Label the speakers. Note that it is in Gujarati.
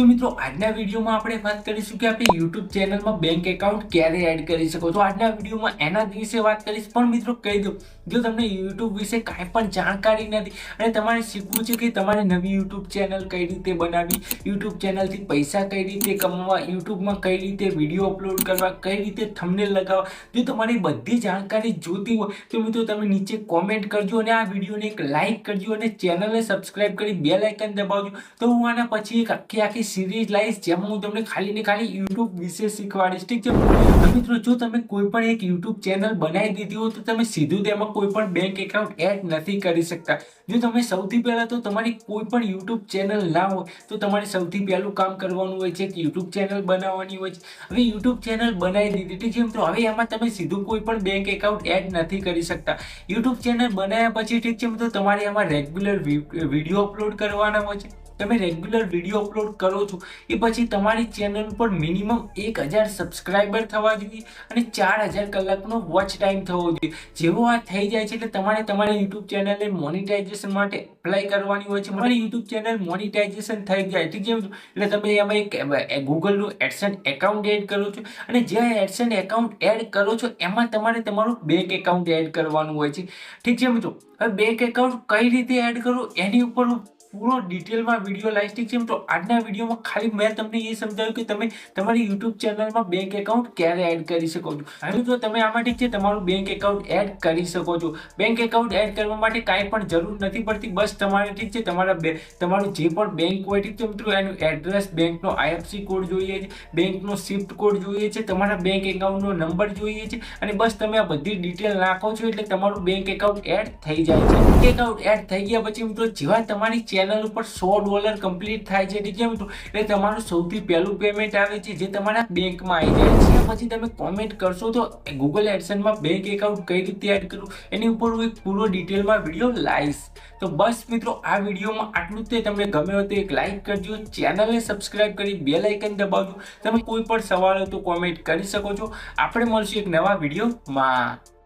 Speaker 1: તો મિત્રો, આજના વિડીયોમાં આપણે વાત કરીશું કે આપણે યુટ્યુબ ચેનલમાં બેંક એકાઉન્ટ ક્યારે એડ કરી શકો. છો આજના વિડીયોમાં એના વિશે વાત કરીશ, પણ મિત્રો કહી દઉં, જો તમને યુટ્યુબ વિશે કાંઈ પણ જાણકારી નથી અને તમારે શીખવું છે કે તમારે નવી યુટ્યુબ ચેનલ કઈ રીતે બનાવવી યુટ્યુબ ચેનલથી પૈસા કઈ રીતે કમાવા યુટ્યુબમાં કઈ રીતે વીડિયો અપલોડ કરવા, કઈ રીતે થંબનેલ લગાવવા, જો તમારી બધી જાણકારી જોતી હોય, તો મિત્રો તમે નીચે કોમેન્ટ કરજો અને આ વિડીયોને એક લાઇક કરજો અને ચેનલને સબસ્ક્રાઇબ કરી બેલ આઇકન દબાવજો. તો હું આના પછી એક આખી આખી સિરીઝ લાવીશ જેમાં હું તમને ખાલી ને ખાલી યુટ્યુબ વિશે શીખવાડીશ. ઠીક છે મિત્રો જો તમે કોઈ પણ એક યુટ્યુબ ચેનલ બનાવી દીધી હોય તો તમે સીધું તેમાં કોઈ પણ બેંક એકાઉન્ટ એડ નથી કરી શકતા. જો તમે સૌથી પહેલા તો તમારી કોઈ પણ યુટ્યુબ ચેનલ ના હોય, તો તમારે સૌથી પહેલું કામ કરવાનું હોય છે કે યુટ્યુબ ચેનલ બનાવવાની હોય છે. હવે યુટ્યુબ ચેનલ બનાવી દીધી. ઠીક છે, મિત્રો? હવે એમાં તમે સીધું કોઈ પણ બેંક એકાઉન્ટ એડ નથી કરી શકતા. યુટ્યુબ ચેનલ બનાવ્યા પછી, ઠીક છે, મિત્રો? તમારે એમાં રેગ્યુલર વીડિયો અપલોડ કરવાના હોય છે. તમે રેગ્યુલર વીડિયો અપલોડ કરો છો, એ પછી તમારી ચેનલ પર મિનિમમ એક હજાર સબસ્ક્રાઈબર થવા જોઈએ અને ચાર હજાર કલાકનો વોચ ટાઈમ થવો જોઈએ. જેવો આ થઈ જાય છે એટલે તમારે તમારી યુટ્યુબ ચેનલને મોનિટાઇઝેશન માટે એપ્લાય કરવાની હોય છે. મારી યુટ્યુબ ચેનલ મોનિટાઇઝેશન થઈ જાય ઠીક છે? એટલે તમે એમાં એક ગૂગલનું એડસન એકાઉન્ટ એડ કરો છો અને જે એડસન એકાઉન્ટ એડ કરો છો, એમાં તમારે તમારું બેંક એકાઉન્ટ એડ કરવાનું હોય છે. ઠીક છે મિત્રો? હવે બેંક એકાઉન્ટ કઈ રીતે એડ કરવું? એની ઉપર પૂરો ડિટેલમાં વીડિયો ઠીક છે તો આજના વિડીયોમાં ખાલી મેં તમને એ સમજાવ્યું કે તમે તમારી યુટ્યુબ ચેનલમાં બેંક એકાઉન્ટ ક્યારે એડ કરી શકો છો? હવે જો તમે આમાં ઠીક છે, તમારું બેંક એકાઉન્ટ એડ કરી શકો છો. બેંક એકાઉન્ટ એડ કરવા માટે કાંઈ પણ જરૂર નથી પડતી. બસ તમારે ઠીક છે, તમારા તમારું જે પણ બેંક હોય ઠીક છે મિત્રો એનું એડ્રેસ બેંકનો આઈએફસી કોડ જોઈએ છે બેંકનો શિફ્ટ કોડ જોઈએ છે, તમારા બેંક એકાઉન્ટનો નંબર જોઈએ છે, અને બસ તમે આ બધી ડિટેલ નાખો છો એટલે તમારું બેંક એકાઉન્ટ એડ થઈ જાય છે. બેંક એકાઉન્ટ એડ થઈ ગયા પછી મિત્રો જેવા તમારી ચેનલ ઉપર સો ડોલર કમ્પ્લીટ થાય છે. ઠીક છે મિત્રો? એટલે તમારું સૌથી પહેલું પેમેન્ટ આવે છે જે તમારા બેંકમાં આવી જાય છે. પછી તમે કોમેન્ટ કરશો તો ગૂગલ એડસનમાં બેંક એકાઉન્ટ કઈ રીતે એડ કરવું? એની ઉપર હું એક પૂરો ડિટેલમાં વીડિયો લાવીશ. તો બસ મિત્રો, આ વિડીયોમાં આટલું જ તે. તમને ગમે હોય તો એક લાઇક કરજો. ચેનલને સબસ્ક્રાઇબ કરી બે લાઇકન દબાવજો. તમે કોઈ પણ સવાલ હોય તો કોમેન્ટ કરી શકો છો. આપણે મળશું એક નવા વિડીયોમાં.